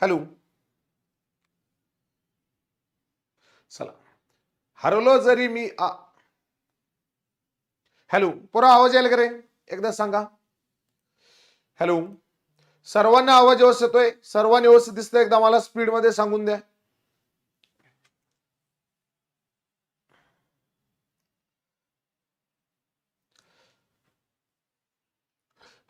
Hello. चला. हरलो जरी मी आ. हॅलो. पुरा आवाज यायला का रे? एकदा सांगा. हॅलो. सर्वांना आवाज व्यवस्थित येतोय? सर्वांना व्यवस्थित दिसतंय? एकदा मला स्पीडमध्ये सांगून द्या.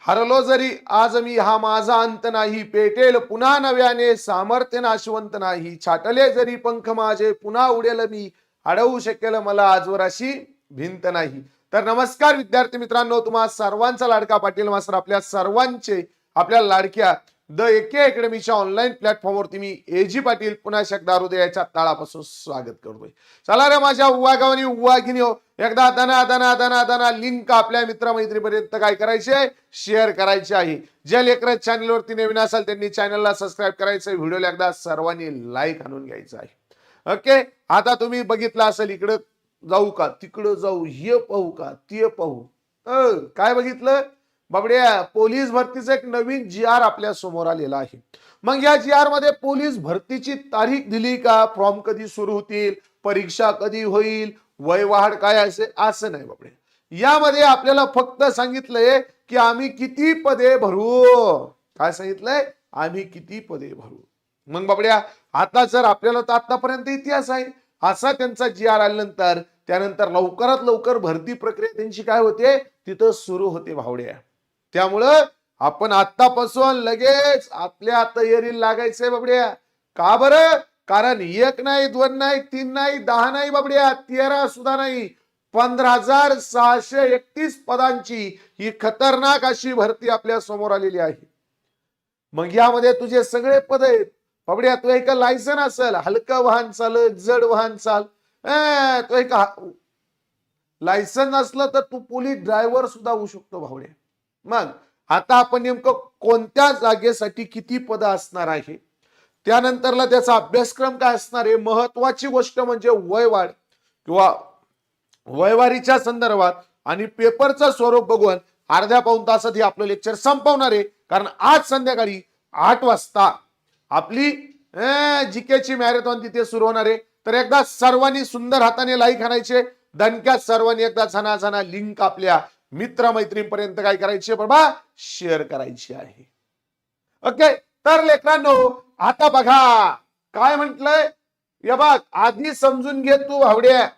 हरलो जरी आज मी हा माझा अंत नाही. पेटेल पुन्हा नव्याने सामर्थ्य नाशवंत नाही. छाटले जरी पंख माझे पुन्हा उडेल मी. अडवू शकेल मला आजवर अशी भिंत नाही. तर नमस्कार विद्यार्थी मित्रांनो तुम्हा सर्वांचा लाडका पाटील मास्तर आपल्या सर्वांचे आपल्या लाडक्या द एके अकॅडमीच्या ऑनलाईन प्लॅटफॉर्मवरती मी एजी पाटील पुन्हा एकदा हृदयाच्या तळापासून स्वागत करतोय. चला रे माझ्या उवा गावानी उवा एकदा दना दना दना दना लिंक आपल्या मित्रमैत्रीपर्यंत काय करायचे शेअर करायचे आहे. ज्या लेकर चॅनलवरती नवीन असाल त्यांनी चॅनलला सबस्क्राईब करायचं व्हिडिओला एकदा सर्वांनी लाईक आणून घ्यायचं आहे. ओके? आता तुम्ही बघितलं असेल इकडं जाऊ का तिकडं जाऊ हे पाहू का ते पाहू. काय बघितलं? बाबड्या पोलीस भरतीचा एक नवीन जी आर आपल्यासमोर आलेला आहे. मग या जी आरमध्ये पोलीस भरतीची तारीख दिली का? फॉर्म कधी सुरू होतील? परीक्षा कधी होईल? वय वाढ काय असेल असं नाही बाबडे यामध्ये आपल्याला फक्त सांगितलंय की आम्ही किती पदे भरू. काय सांगितलंय? आम्ही किती पदे भरू. मग बाबड्या आता जर आपल्याला तर आतापर्यंत इतिहास आहे. असा त्यांचा जी आर आल्यानंतर त्यानंतर लवकरात लवकर भरती प्रक्रिया त्यांची काय होते? तिथं सुरू होते भावड्या. त्यामुळं आपण आतापासून लगेच आपल्या तयारीला लागायचंय बाबड्या. का बरं? कारण एक नाही दोन नाही तीन नाही दहा नाही बाबड्या तेरा सुद्धा नाही. पंधरा हजार सहाशे एकतीस पदांची ही खतरनाक अशी भरती आपल्यासमोर आलेली आहे. मग यामध्ये तुझे सगळे पद आहेत. बाबड्या तू एक लायसन असेल हलकं वाहन चाल जड वाहन चाल. अं, तो एक लायसन असलं तर तू पोलीस ड्रायव्हर सुद्धा होऊ शकतो भावड्या मग आता आपण नेमकं कोणत्या जागेसाठी किती पद असणार आहे? त्यानंतरला त्याचा अभ्यासक्रम काय असणार आहे? महत्वाची गोष्ट म्हणजे वयवाढ किंवा वयवारीच्या संदर्भात आणि पेपरचं स्वरूप बघून अर्ध्या पाऊन तासात हे आपलं लेक्चर संपवणार आहे. कारण आज संध्याकाळी आठ वाजता आपली जी केची मॅरेथॉन तिथे सुरू होणार आहे. तर एकदा सर्वांनी सुंदर हाताने लाईक आणायचे दणक्यात सर्वांनी एकदा झना झना लिंक आपल्या मित्रमैत्रींपर्यंत काय करायची बाबा शेअर करायची आहे. ओके तर लेकरांनो आता बघा. काय म्हंटलय? या बघ आधी समजून घे तू भावड्या.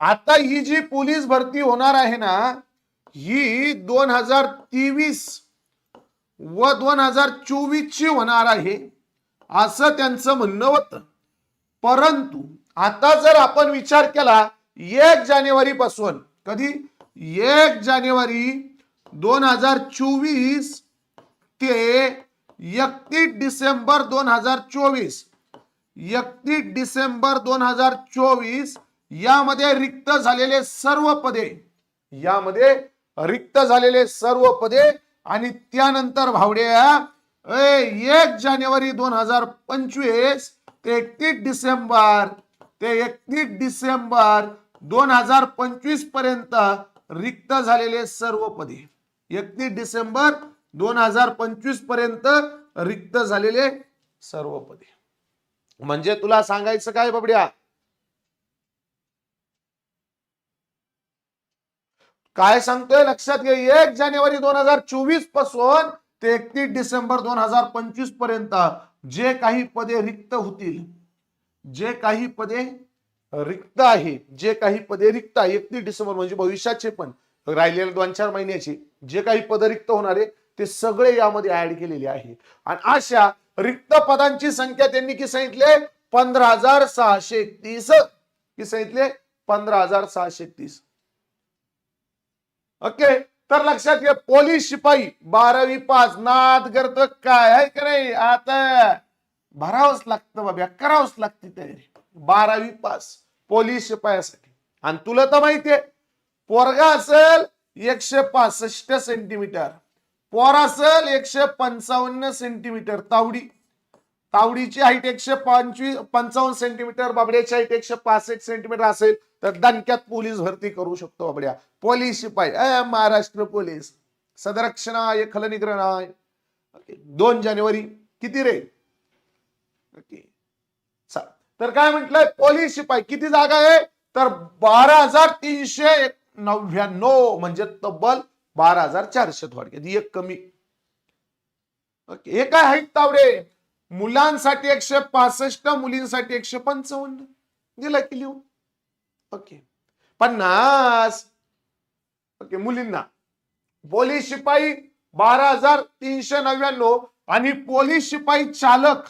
आता ही जी पोलीस भरती होणार आहे ना ही दोन हजार तेवीस व दोन हजार चोवीस ची होणार आहे. असं त्यांचं म्हणणं होतं. परंतु आता जर आपण विचार केला एक जानेवारी पासून कधी? एक जानेवारी दोन हजार चोवीस ते एकतीस डिसेंबर दोन हजार चोवीस. एकतीस डिसेंबर दोन हजार चोवीस यामध्ये रिक्त झालेले सर्व पदे. यामध्ये रिक्त झालेले सर्व पदे आणि त्यानंतर भावड्या ए, एक जानेवारी दोन हजार पंचवीस ते एकतीस डिसेंबर ते एकतीस डिसेंबर दोन हजार पंचवीसपर्यंत रिक्त झालेले सर्व पदे. एकतीस डिसेंबर दोन हजार पंचवीसपर्यंत रिक्त झालेले सर्व पदे. म्हणजे तुला सांगायचं काय बाबड्या? काय सांगतोय? लक्षात घे. एक जानेवारी दोन हजार चोवीसपासून ते एकतीस डिसेंबर दोन हजार पंचवीसपर्यंत जे काही पदे रिक्त होतील जे काही पदे रिक्त आहे. जे काही पदे रिक्त आहे एकतीस डिसेंबर म्हणजे भविष्याचे पण राहिलेले दोन चार महिन्याचे जे काही पद रिक्त होणारे ते सगळे यामध्ये ऍड केलेले आहे आणि अशा रिक्त पदांची संख्या त्यांनी की सांगितले? पंधरा हजार सहाशे एकतीस. की सांगितले? पंधरा हजार सहाशे एकतीस. ओके? तर लक्षात घ्या पोलीस शिपाई बारावी पास. नाद करतो काय? आहे का नाही? आता भरावंच लागतं बाबा करावंच लागते तयारी. बारावी पास. पोलीस शिपायासाठी. आणि तुला तर माहितीये पोरगा असेल एकशे पासष्ट सेंटीमीटर पोर असेल एकशे पंचावन्न सेंटीमीटर तावडी. तावडीची हाईट एकशे पंचवीस पंचावन्न सेंटीमीटर बाबड्याची हाईट एकशे पासष्ट सेंटीमीटर असेल तर दणक्यात पोलीस भरती करू शकतो बाबड्या. पोलीस शिपाई अ, महाराष्ट्र पोलीस. सदरक्षणाय आहे. दोन जानेवारी किती रे? ओके. तर काय म्हटलंय? पोलीस शिपाई. किती जागा आहे? तर बारा हजार तीनशे नव्याण्णव म्हणजे तब्बल बारा हजार चारशे थोडक्यात. एक कमी. ओके. हे काय आहेत तावडे? मुलांसाठी एकशे पासष्ट मुलींसाठी एकशे पंचावन्न. दिलं की लिहून? ओके. पन्नास. ओके मुलींना. पोलीस शिपाई बारा हजार तीनशे नव्याण्णव आणि पोलीस शिपाई चालक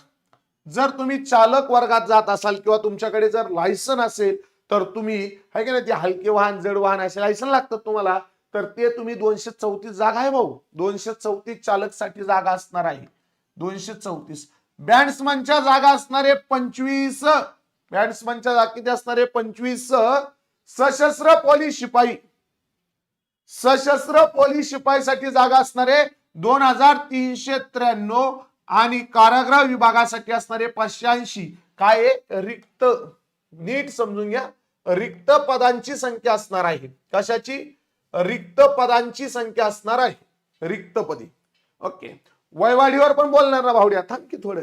जर तुम्ही चालक वर्गात जात असाल किंवा तुमच्याकडे जर लायसन असेल तर तुम्ही आहे की नाही ते हलके वाहन जड वाहन असे लायसन लागतात तुम्हाला तर ते तुम्ही दोनशे चौतीस जागा आहे भाऊ. दोनशे चौतीस चालकसाठी जागा असणार आहे. दोनशे चौतीस. बॅट्समनच्या जागा असणारे पंचवीस. बॅट्समनच्या जागा किती असणारे? पंचवीस. सशस्त्र पोलीस शिपाई. सशस्त्र पोलीस शिपाईसाठी जागा असणारे दोन हजार तीनशे त्र्याण्णव आणि कारागृह विभागासाठी असणारे पाचशे ऐंशी काय रिक्त नीट समजून घ्या. रिक्त पदांची संख्या असणार आहे. कशाची? रिक्त पदांची संख्या असणार आहे. रिक्त पदी. ओके वयवाढीवर पण बोलणार ना भावड्या. थांब की थोडं.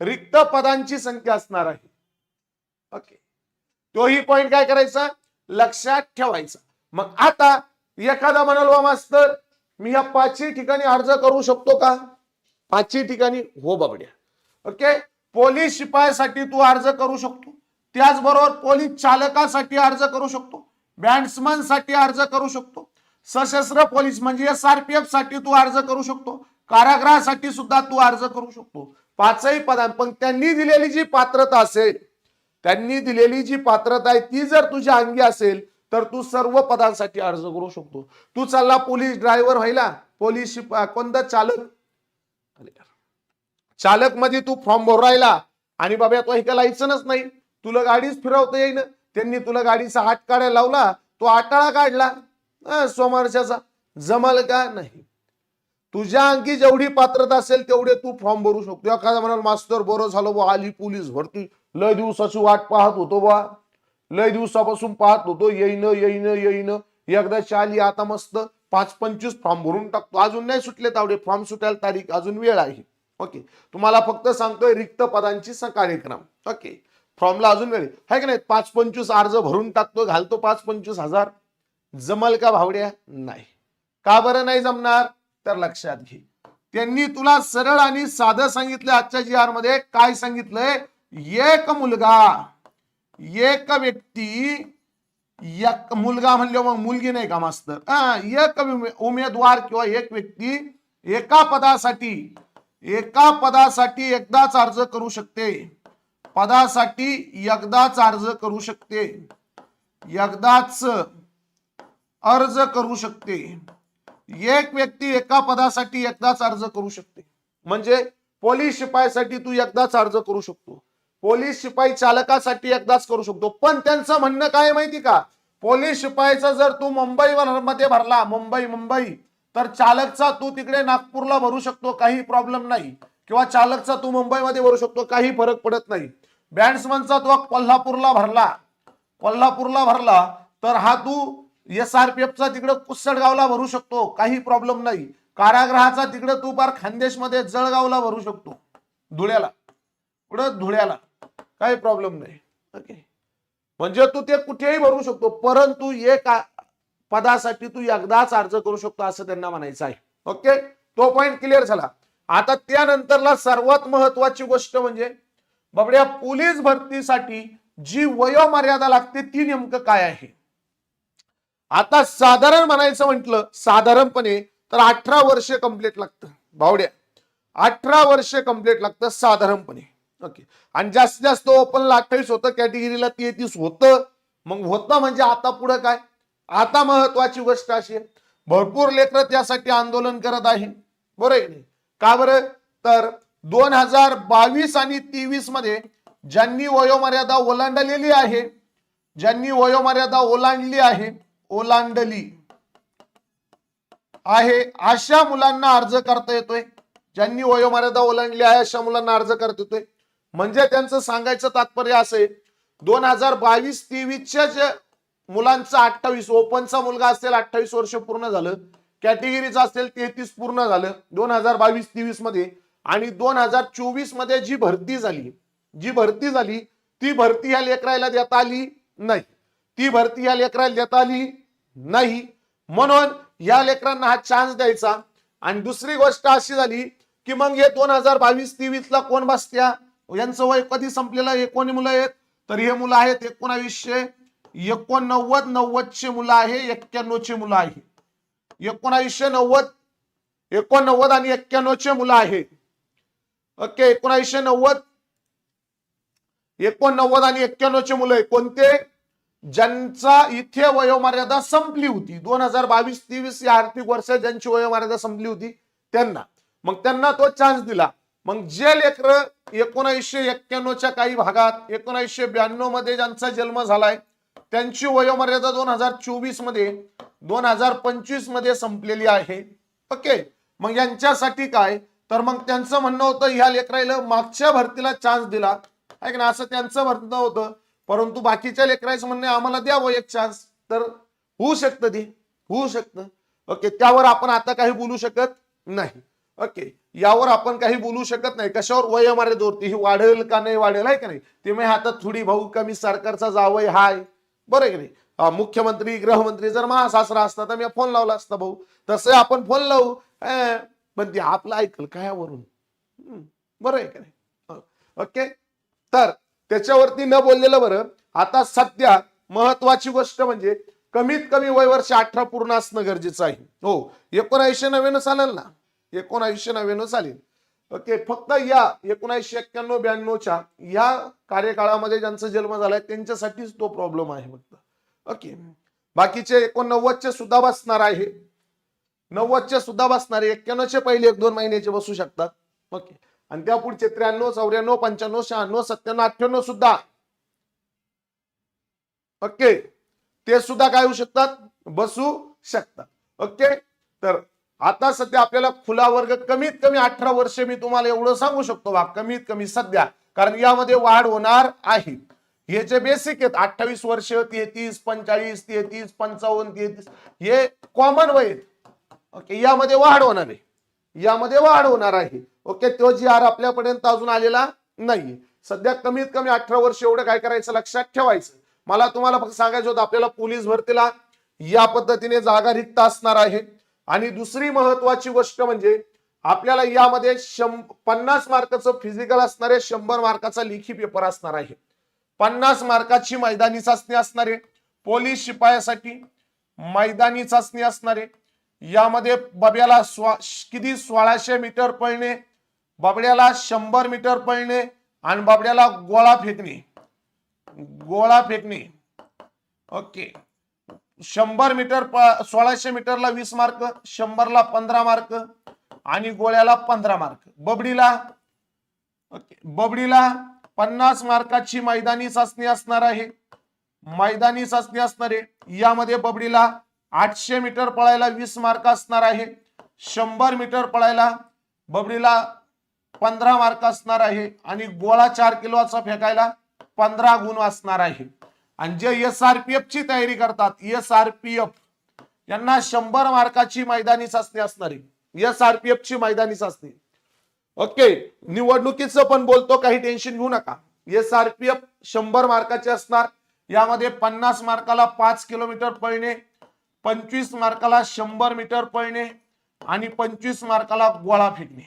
रिक्त पदांची संख्या असणार आहे. ओके तोही पॉइंट काय करायचा? लक्षात ठेवायचा. मग आता एखादा म्हणाल मास्तर मी या पाचही ठिकाणी अर्ज करू शकतो का? पाचही ठिकाणी हो बाबड्या. ओके पोलीस शिपायासाठी तू अर्ज करू शकतो. त्याचबरोबर पोलीस चालकासाठी अर्ज करू शकतो. बँड्समनसाठी अर्ज करू शकतो. सशस्त्र पोलीस म्हणजे एसआरपीएफसाठी तू अर्ज करू शकतो. कारागृहासाठी सुद्धा तू अर्ज करू शकतो. पाचही पदां पण त्यांनी दिलेली जी पात्रता असेल त्यांनी दिलेली जी पात्रता आहे ती जर तुझ्या अंगी असेल तर तू सर्व पदांसाठी अर्ज करू शकतो. तू चालला पोलीस ड्रायव्हर व्हायला. पोलीस शिपा कोणता चालक? चालकमध्ये तू फॉर्म भरू राहिला. आणि बाबा तो ऐका लायसनच नाही. तुला गाडीच फिरवता येईन. त्यांनी तुला गाडीचा हात काढायला लावला. तो आटाळा काढला. सोमारशाचा. जमाल जमल का नाही? तुझ्या अंकी जेवढी पात्रता असेल तेवढे तू फॉर्म भरू शकतो. एखादा म्हणाल मास्तर बरं झालं बा आली पोलीस भरती. लय दिवसाची वाट पाहत होतो बा लय दिवसापासून पाहत होतो. येईन येईन येईन. एकदा आली आता मस्त. पाच पंचवीस फॉर्म भरून टाकतो. अजून नाही सुटले तावडे. फॉर्म सुटायला तारीख अजून वेळ आहे. ओके तुम्हाला फक्त सांगतोय रिक्त पदांची कार्यक्रम. ओके फॉर्मला अजून वेळ आहे. का नाही? पाच पंचवीस अर्ज भरून टाकतो घालतो पाच पंचवीस हजार. जमल का भावड्या? नाही. का बरं नाही जमणार? तर लक्षात घे. त्यांनी तुला सरळ आणि साधं सांगितलं आजच्या जी आरमध्ये. काय सांगितलंय? एक मुलगा एक व्यक्ती एक मुलगा म्हणले मग मुलगी नाही का मास्तर? एक उमेदवार किंवा एक व्यक्ती एका पदासाठी एका पदासाठी एकदाच अर्ज करू शकते. पदासाठी एकदाच अर्ज करू शकते. एकदाच अर्ज करू शकते. एक व्यक्ती एका पदासाठी एकदाच अर्ज करू शकते. म्हणजे पोलीस शिपायासाठी तू एकदाच अर्ज करू शकतो. पोलीस शिपाई चालकासाठी एकदाच करू शकतो. पण त्यांचं म्हणणं काय माहिती का? पोलीस शिपाईचा जर तू मुंबई मध्ये भरला मुंबई मुंबई तर चालकचा तू तिकडे नागपूरला भरू शकतो काही प्रॉब्लेम नाही. किंवा चालकचा तू मुंबईमध्ये भरू शकतो काही फरक पडत नाही. बॅट्समनचा तू कोल्हापूरला भरला. कोल्हापूरला भरला तर हा तू एसआरपीएफचा तिकडे कुसडगावला भरू शकतो काही प्रॉब्लेम नाही. कारागृहाचा तिकडे तू पार खानदेशमध्ये जळगावला भरू शकतो. धुळ्याला. पुढं धुळ्याला. काही प्रॉब्लेम नाही. ओके म्हणजे तू ते कुठेही भरू शकतो परंतु एक पदासाठी तू एकदाच अर्ज करू शकतो असं त्यांना म्हणायचं आहे. ओके तो पॉइंट क्लिअर झाला. आता त्यानंतरला सर्वात महत्वाची गोष्ट म्हणजे बाबड्या पोलीस भरतीसाठी जी वयोमर्यादा लागते ती नेमकं काय आहे? आता साधारण म्हणायचं म्हटलं साधारणपणे तर अठरा वर्ष कंप्लीट लागतं. बावड्या अठरा वर्ष कंप्लीट लागतं साधारणपणे. ओके आणि जास्तीत जास्त ओपनला अठ्ठावीस होतं कॅटेगरीला तेहतीस होतं. मग होतं म्हणजे आता पुढं काय? आता महत्वाची गोष्ट अशी आहे. भरपूर लेकरं त्यासाठी आंदोलन करत आहे. बरोबर आहे नाही? का बरं? तर दोन हजार बावीस आणि तेवीसमध्ये ज्यांनी वयोमर्यादा ओलांडलेली आहे ज्यांनी वयोमर्यादा ओलांडली आहे ओलांडली आहे अशा मुलांना अर्ज करता येतोय. ज्यांनी वयोमर्यादा ओलांडली आहे अशा मुलांना अर्ज करता येतोय. म्हणजे त्यांचं सांगायचं तात्पर्य असे दोन हजार बावीस तेवीसच्या ज्या मुलांचा अठ्ठावीस ओपनचा मुलगा असेल अठ्ठावीस वर्ष पूर्ण झालं. कॅटेगरीचा असेल तेहतीस पूर्ण झालं. दोन हजार बावीस तेवीसमध्ये. आणि दोन हजार चोवीसमध्ये जी भरती झाली जी भरती झाली ती भरती ह्या लेकराला देता आली नाही. ती भरती ह्या लेकराला देता आली नाही. म्हणून या लेकरांना हा चान्स द्यायचा. आणि दुसरी गोष्ट अशी झाली की मग हे दोन हजार बावीस तेवीस ला कोण बसत्या? यांचं वय कधी संपलेलं आहे? कोणी मुलं आहेत? तर हे मुलं आहेत एकोणावीसशे एकोणनव्वद नव्वदचे मुलं आहे एक्क्याण्णवचे मुलं आहे. एकोणावीसशे नव्वद एकोणनव्वद आणि एक्क्याण्णवचे मुलं आहे. ओके एकोणावीसशे नव्वद एकोणनव्वद आणि एक्क्याण्णवचे मुलं आहे. कोणते? ज्यांचा इथे वयोमर्यादा संपली होती. दोन हजार बावीस तेवीस या आर्थिक वर्षात ज्यांची वयोमर्यादा संपली होती त्यांना. मग त्यांना तो चान्स दिला. मग जे लेकर एकोणीसशे एक्क्याण्णवच्या काही भागात एकोणीसशे ब्याण्णवमध्ये ज्यांचा जन्म झालाय त्यांची वयोमर्यादा दोन हजार चोवीसमध्ये दोन हजार पंचवीसमध्ये संपलेली आहे. ओके? मग यांच्यासाठी काय? तर मग त्यांचं म्हणणं होतं ह्या लेकराला मागच्या भरतीला चान्स दिला. आहे ना असं त्यांचं म्हणणं होतं. परंतु बाकीच्या लेकरायचं म्हणणे आम्हाला द्यावं एक चान्स तर होऊ शकतं ते. होऊ शकतं. ओके? त्यावर आपण आता काही बोलू शकत नाही. ओके? यावर आपण काही बोलू शकत नाही. कशावर? वयोमर्यादेवरती. ही वाढेल का नाही वाढेल? आहे का नाही? ते मी हातात थोडी भाऊ कमी सरकारचा जावय हाय. बरं आहे की नाही? मुख्यमंत्री गृहमंत्री जर महासासरा असता तर मी फोन लावला असता भाऊ. तसं आपण फोन लावू. पण ते आपलं ऐकल कायावरून. हम्म, बरं आहे का नाही? ओके? तर त्याच्यावरती न बोललेलं बरं. आता सध्या महत्वाची गोष्ट म्हणजे कमीत कमी वय वर्ष अठरा पूर्ण असणं गरजेचं आहे. हो एकोणावीसशे नव्याण्णव चालेल ना एकोणावीसशे नव्याण्णव चालेल ओके फक्त या एकोणीसशे एक्क्याण्णव ब्याण्णवच्या या कार्यकाळामध्ये ज्यांचा जन्म झालाय त्यांच्यासाठीच तो प्रॉब्लेम आहे फक्त. ओके बाकीचे एकोणनव्वदचे सुद्धा बसणार आहे. नव्वदचे सुद्धा बसणार आहे. एक्क्याण्णवचे पहिले एक दोन महिन्याचे बसू शकतात. ओके आणि त्या पुढचे त्र्याण्णव चौऱ्याण्णव पंच्याण्णव शहाण्णव सत्त्याण्णव अठ्ठ्याण्णव सुद्धा. ओके ते सुद्धा काय होऊ शकतात? बसू शकतात. ओके तर आता सध्या आपल्याला खुला वर्ग कमीत कमी अठरा वर्ष मी तुम्हाला एवढं सांगू शकतो बा कमीत कमी सध्या. कारण यामध्ये वाढ होणार आहे. हे जे बेसिक आहेत अठ्ठावीस वर्ष तेहतीस पंचाळीस तेहतीस पंचावन्न तेहतीस हे कॉमन वय ओके यामध्ये वाढ होणार आहे. यामध्ये वाढ होणार आहे. ओके तो जी आर आपल्यापर्यंत अजून आलेला नाही. सध्या कमीत कमी अठरा वर्ष एवढं काय करायचं? लक्षात ठेवायचं. मला तुम्हाला फक्त सांगायचं होतं आपल्याला पोलीस भरतीला या पद्धतीने जागा रिक्त असणार आहे. आणि दुसरी महत्वाची गोष्ट म्हणजे आपल्याला यामध्ये शं पन्नास मार्काचं फिजिकल असणारे शंभर मार्काचा लेखी पेपर असणार आहे. पन्नास मार्काची मैदानी चाचणी असणारे पोलीस शिपायासाठी मैदानी चाचणी असणारे यामध्ये बब्याला स्वा किती सोळाशे मीटर पळणे बबड्याला शंभर मीटर पळणे आणि बबड्याला गोळा फेकणे. गोळा फेकणे. ओके. शंभर मीटर सोळाशे मीटरला वीस मार्क शंभरला पंधरा मार्क आणि गोळ्याला पंधरा मार्क. बबडीला ओके बबडीला पन्नास मार्काची मैदानी चाचणी असणार आहे. मैदानी चाचणी असणार आहे. यामध्ये बबडीला आठशे मीटर पळायला वीस मार्क असणार आहे. शंभर मीटर पळायला बबडीला पंधरा मार्क असणार आहे. आणि गोळा चार किलोचा फेकायला पंधरा गुण असणार आहे. आणि जे एस आर पी एफ ची तयारी करतात एस आर पी एफ यांना शंभर मार्काची मैदानी चाचणी असणारी एस आर पी एफ ची मैदानी चाचणी. ओके निवडणुकीचं पण बोलतो काही टेन्शन घेऊ नका. एस आर पी एफ शंभर मार्काचे असणार यामध्ये पन्नास मार्काला पाच किलोमीटर पळणे पंचवीस मार्काला शंभर मीटर पळणे आणि पंचवीस मार्काला गोळा फेकणे.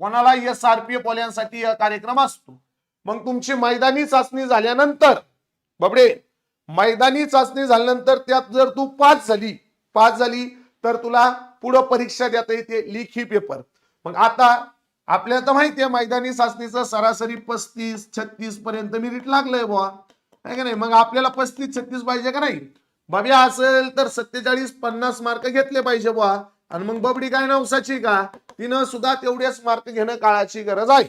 कोणाला एस आर पी एफ वाल्यांसाठी हा कार्यक्रम असतो? मग तुमची मैदानी चाचणी झाल्यानंतर बाबडे मैदानी चाचणी झाल्यानंतर त्यात जर तू पास झाली पास झाली तर तुला पुढं परीक्षा देता येते लिखी पेपर मग आता आपल्याला तर माहिती आहे मैदानी चाचणीचं सरासरी पस्तीस छत्तीस पर्यंत मिरिट लागलंय बुवा. आहे का नाही? मग आपल्याला पस्तीस छत्तीस पाहिजे का नाही? बाबी असेल तर सत्तेचाळीस पन्नास मार्क घेतले पाहिजे बुवा. आणि मग बबडी काय नवसाची का? तिनं सुद्धा तेवढेच मार्क घेणं काळाची गरज आहे.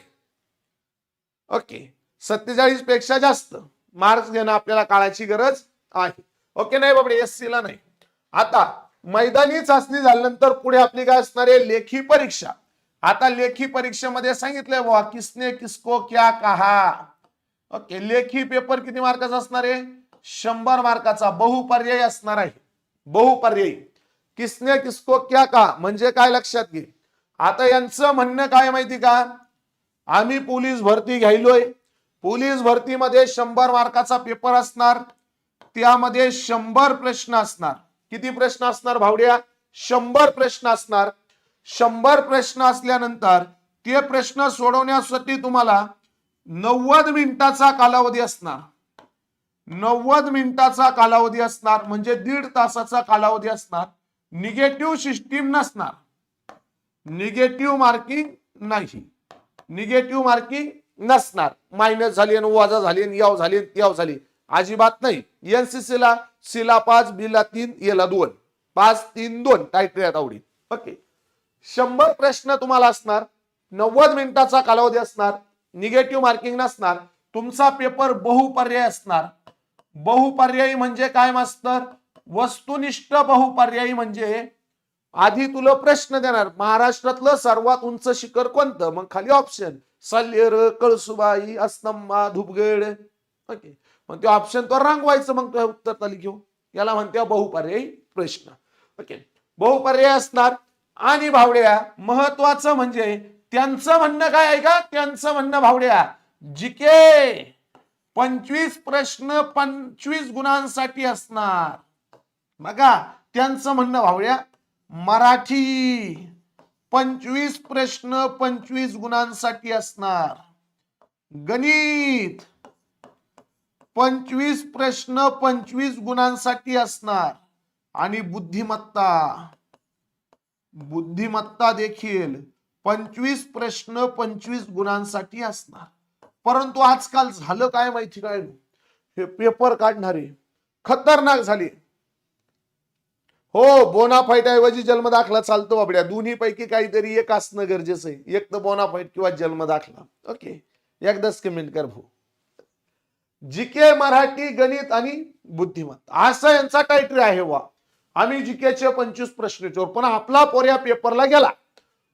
ओके. सत्तेचाळीसपेक्षा जास्त. मार्क्स घेणं आपल्याला काळाची गरज आहे. ओके नाही बाबडे एस ला नाही. आता मैदानी चाचणी झाल्यानंतर पुढे आपली काय असणार आहे? लेखी परीक्षा. आता लेखी परीक्षेमध्ये सांगितलंय बुवा किसने किसको क्या कहा? ओके लेखी पेपर किती मार्काचा असणार आहे? शंभर मार्काचा. बहुपर्यायी असणार आहे. बहुपर्यायी. किसने किसको क्या का म्हणजे काय लक्षात घे. आता यांचं म्हणणं काय माहिती का? आम्ही पोलीस भरती घ्यायलोय. पोलीस भरतीमध्ये शंभर मार्काचा पेपर असणार त्यामध्ये शंभर प्रश्न असणार. किती प्रश्न असणार भावड्या? शंभर प्रश्न असणार. शंभर प्रश्न असल्यानंतर ते प्रश्न सोडवण्यासाठी तुम्हाला नव्वद मिनिटाचा कालावधी असणार. नव्वद मिनिटाचा कालावधी असणार म्हणजे दीड तासाचा कालावधी असणार. निगेटिव्ह सिस्टीम नसणार. निगेटिव्ह मार्किंग नाही. निगेटिव्ह मार्किंग नसणार. मायनस झाली आणि वाजा झाली आणि याव झाली याव झाली. अजिबात नाही. एनसीसी ला सी पाच बीला तीन येला दोन. पाच तीन दोन. टाईट आवडी ओके शंभर प्रश्न तुम्हाला असणार. नव्वद मिनिटाचा कालावधी असणार. निगेटिव्ह मार्किंग नसणार. तुमचा पेपर बहुपर्याय असणार. बहुपर्यायी म्हणजे काय मास्तर? वस्तुनिष्ठ बहुपर्यायी म्हणजे आधी तुला प्रश्न देणार. महाराष्ट्रातलं सर्वात उंच शिखर कोणतं? मग खाली ऑप्शन सल्लेर कळसुबाई अस्तंबा धुपगड ओके. मग ते ऑप्शन तो रांगवायचं मग तुझ्या उत्तर ताली घेऊ याला म्हणते बहुपर्यायी प्रश्न. ओके. बहुपर्याय असणार. आणि भावड्या महत्वाचं म्हणजे त्यांचं म्हणणं काय आहे का? त्यांचं म्हणणं भावड्या जिके पंचवीस प्रश्न पंचवीस गुणांसाठी असणार. बघा त्यांचं म्हणणं भावड्या मराठी. पंचवीस प्रश्न पंचवीस गुणांसाठी असणार. गणित. पंचवीस प्रश्न पंचवीस गुणांसाठी असणार. आणि बुद्धिमत्ता. बुद्धिमत्ता देखील पंचवीस प्रश्न पंचवीस गुणांसाठी असणार. परंतु आजकाल झालं काय माहिती काय? हे पेपर काढणारे. खतरनाक झाले. हो बोनाफाईट ऐवजी जन्म दाखला चालतो बाबड्या. दोन्ही पैकी काहीतरी एक असणं गरजेचं आहे. एक तर बोनाफाईट किंवा जन्म दाखला ओके. एकदाच कमेंट कर भाऊ. जीके मराठी गणित आणि बुद्धिमत्ता. असा यांचा टायटल आहे वा आम्ही जीकेचे पंचवीस प्रश्न विचारू. पण आपला पोऱ्या पेपरला गेला.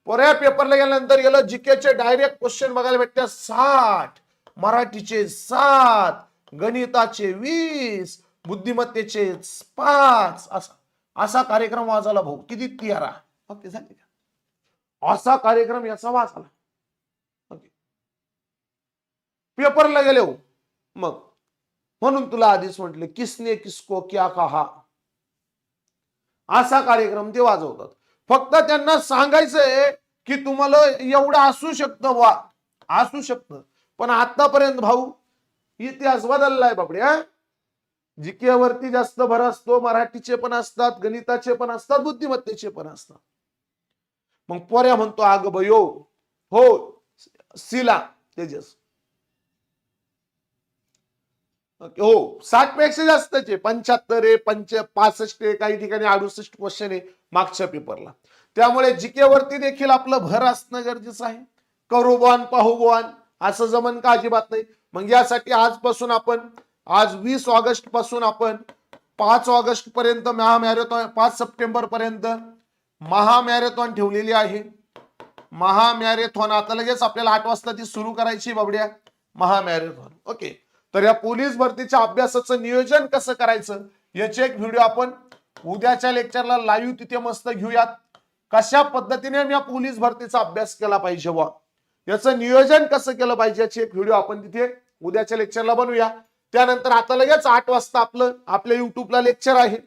पोऱ्या पेपरला गेल्यानंतर गेलं जीकेचे डायरेक्ट क्वेश्चन बघायला भेटते साठ. मराठीचे सात. गणिताचे वीस. बुद्धिमत्तेचे पाच. असा. असा कार्यक्रम वाचायला भाऊ. किती तियारा. ओके झाले का? असा कार्यक्रम याचा वाचाला ओके. पेपरला गेले हो. मग. म्हणून तुला आधीच म्हटले किसने किसको क्या कहा? असा कार्यक्रम ते वाजवतात. फक्त त्यांना सांगायचंय की तुम्हाला एवढं असू शकतं वा असू शकतं. पण आतापर्यंत भाऊ इतिहास बदललाय बापड्या जिकेवरती जास्त भर असतो मराठीचे पण असतात गणिताचे पण असतात बुद्धिमत्तेचे पण असतात. मग पोऱ्या म्हणतो आग बयो हो सिला तेजस. ओके, हो साठपेक्षा जास्तचे पंच्याहत्तर आहे पंच पासष्ट आहे काही ठिकाणी अडुसष्ट क्वेश्चन आहे मागच्या पेपरला त्यामुळे जिकेवरती देखील आपलं भर असणं गरजेचं आहे. करू बुवान पाहू असं जमन का अजिबात नाही. मग यासाठी आजपासून आपण आज वीस ऑगस्टपासून आपण पाच ऑगस्ट पर्यंत महामॅरेथॉन पाच सप्टेंबर पर्यंत महामॅरेथॉन ठेवलेली आहे. महामॅरेथॉन आता लगेच आपल्याला आठ वाजता ती सुरू करायची बाबड्या. महामॅरेथॉन. ओके. तर या पोलीस भरतीच्या अभ्यासाचं नियोजन कसं करायचं याचे एक व्हिडिओ आपण उद्याच्या लेक्चरला लाईव्ह तिथे मस्त घेऊयात. कशा पद्धतीने या पोलीस भरतीचा अभ्यास केला पाहिजे वा याचं नियोजन कसं केलं पाहिजे याची एक व्हिडिओ आपण तिथे उद्याच्या लेक्चरला बनवूया. त्यानंतर आता लगेच आठ वाजता आपलं आपल्या युट्यूबला लेक्चर आहे.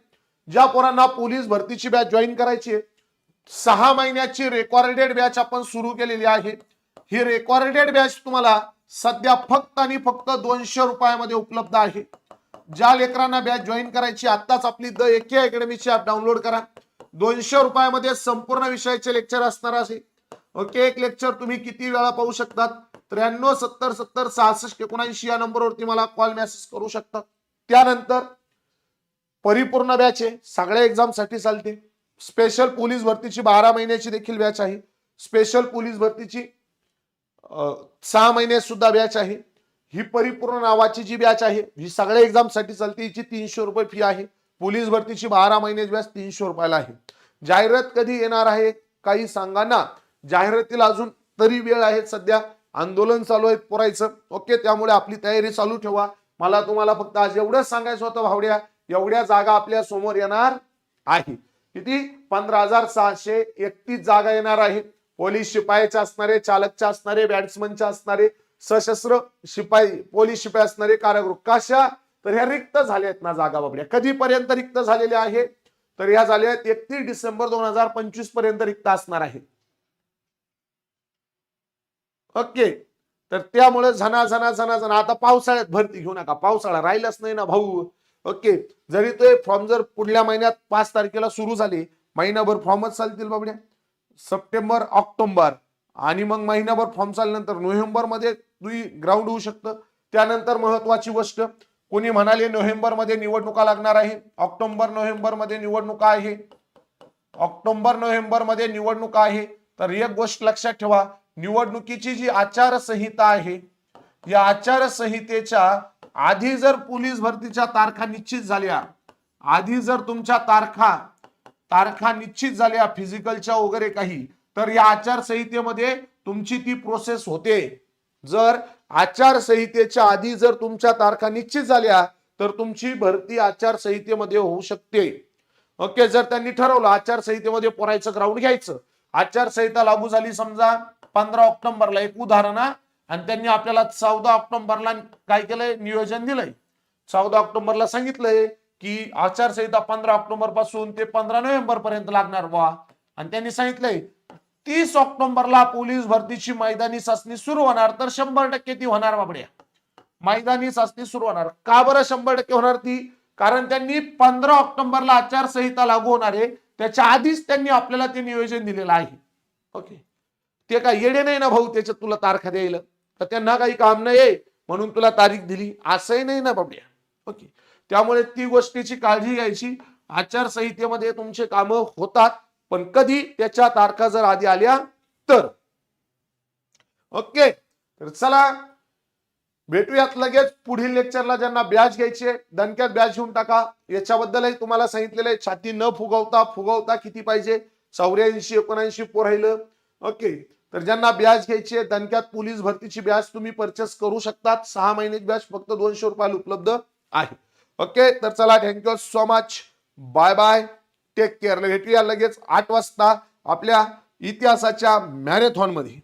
ज्या पोरांना पोलीस भरतीची बॅच जॉईन करायची आहे सहा महिन्याची रेकॉर्डेड बॅच आपण सुरू केलेली आहे. ही रेकॉर्डेड बॅच तुम्हाला सध्या फक्त आणि फक्त दोनशे रुपयामध्ये उपलब्ध आहे. ज्या लेकरांना बॅच जॉईन करायची आत्ताच आपली द एके अकॅडमीची ऍप डाउनलोड करा. दोनशे रुपयामध्ये संपूर्ण विषयाचे लेक्चर असणार आहे. ओके एक लेक्चर तुम्ही किती वेळा पाहू शकतात? त्र्याण्णव सत्तर सत्तर सहासष्ट एकोणऐंशी या नंबरवरती मला कॉल मेसेज करू शकता. त्यानंतर परिपूर्ण बॅच आहे. सगळ्या एक्झामसाठी चालते. स्पेशल पोलीस भरतीची बारा महिन्याची देखील बॅच आहे. स्पेशल पोलीस भरतीची सहा महिने सुद्धा बॅच आहे. ही परिपूर्ण नावाची जी बॅच आहे ही सगळ्या एक्झामसाठी चालते. हिची तीनशे रुपये फी आहे. पोलीस भरतीची बारा महिन्याची बॅच तीनशे रुपयाला आहे. जाहिरात कधी येणार आहे काही सांगा ना. जाहिरातीला अजून तरी वेळ आहे सध्या. आंदोलन चालू आहे पुरायचं. ओके त्यामुळे आपली तयारी चालू ठेवा. मला तुम्हाला फक्त आज एवढंच सांगायचं होतं भावड्या. एवढ्या जागा आपल्यासमोर येणार आहे. किती? पंधरा हजार सहाशे एकतीस जागा येणार आहे. पोलीस शिपायाचे असणारे चालकचे असणारे बॅट्समनचे असणारे सशस्त्र शिपाई पोलीस शिपाई असणारे कारागृह. कशा? तर ह्या रिक्त झाल्या आहेत ना जागा बाबड्या कधीपर्यंत रिक्त झालेल्या आहे तर ह्या झाल्या आहेत एकतीस डिसेंबर दोन हजार पंचवीसपर्यंत रिक्त असणार आहे. ओके. तर त्यामुळे झना झना झना झना. आता पावसाळ्यात भरती घेऊ नका. पावसाळा राहिलाच नाही ना भाऊ. ओके. जरी तो फॉर्म जर पुढल्या महिन्यात पाच तारखेला सुरू झाले महिनाभर फॉर्मच चालतील बाबड्या. सप्टेंबर ऑक्टोबर आणि मग महिनाभर फॉर्म चालल्यानंतर नोव्हेंबरमध्ये तुम्ही ग्राउंड होऊ शकतं. त्यानंतर महत्वाची गोष्ट कोणी म्हणाले नोव्हेंबरमध्ये निवडणुका लागणार आहे. ऑक्टोबर नोव्हेंबरमध्ये निवडणुका आहे. ऑक्टोबर नोव्हेंबरमध्ये निवडणुका आहे. तर एक गोष्ट लक्षात ठेवा निवडणुकीची जी आचारसंहिता आहे या आचारसंहितेच्या आधी जर पोलीस भरतीच्या तारखा निश्चित झाल्या आधी जर तुमच्या तारखा तारखा निश्चित झाल्या फिजिकलच्या वगैरे काही तर या आचारसंहितेमध्ये तुमची ती प्रोसेस होते. जर आचारसंहितेच्या आधी जर तुमच्या तारखा निश्चित झाल्या तर तुमची भरती आचारसंहितेमध्ये होऊ शकते. ओके जर त्यांनी ठरवलं आचारसंहितेमध्ये पोरायचं ग्राउंड घ्यायचं आचारसंहिता लागू झाली समजा पंधरा ऑक्टोबरला एक उदाहरण आणि त्यांनी आपल्याला चौदा ऑक्टोबरला काय केलंय? नियोजन दिलंय. चौदा ऑक्टोबरला सांगितलंय की आचारसंहिता पंधरा ऑक्टोबरपासून ते पंधरा नोव्हेंबर पर्यंत लागणार बा आणि त्यांनी सांगितलंय तीस ऑक्टोबरला पोलीस भरतीची मैदानी चाचणी सुरू होणार तर शंभर टक्के ती होणार बाबड्या. मैदानी चाचणी सुरू होणार. का बरं शंभर टक्के होणार ती? कारण त्यांनी पंधरा ऑक्टोबरला आचारसंहिता लागू होणार आहे. त्याच्या आधीच त्यांनी आपल्याला ते नियोजन दिलेलं आहे. ओके. ते काय येणे नाही ना भाऊ त्याच्यात तुला तारखा द्यायला. तर त्यांना काही काम नाही म्हणून तुला तारीख दिली. असंही नाही ना बाबड्या. ओके. त्यामुळे ती गोष्टीची काळजी घ्यायची. आचारसंहितेमध्ये तुमचे कामं होतात पण कधी त्याच्या तारखा जर आधी आल्या तर. ओके. तर चला भेटूयात लगेच. पुढील लेक्चरला ज्यांना ब्याज घ्यायचे दणक्यात ब्याज घेऊन टाका. याच्याबद्दलही तुम्हाला सांगितलेलं आहे. छाती न फुगवता फुगवता किती पाहिजे? चौऱ्याऐंशी एकोणऐंशी पोरायलं ओके. तर ज्यांना ब्याज घ्यायची आहे दणक्यात पोलीस भरतीची ब्याज तुम्ही परचेस करू शकतात. सहा महिन्याची ब्याज फक्त दोनशे रुपयाला उपलब्ध आहे. ओके तर चला thank you so much bye bye take care भेटूया लगेच आठ वाजता आपल्या इतिहासाच्या मॅरेथॉनमध्ये.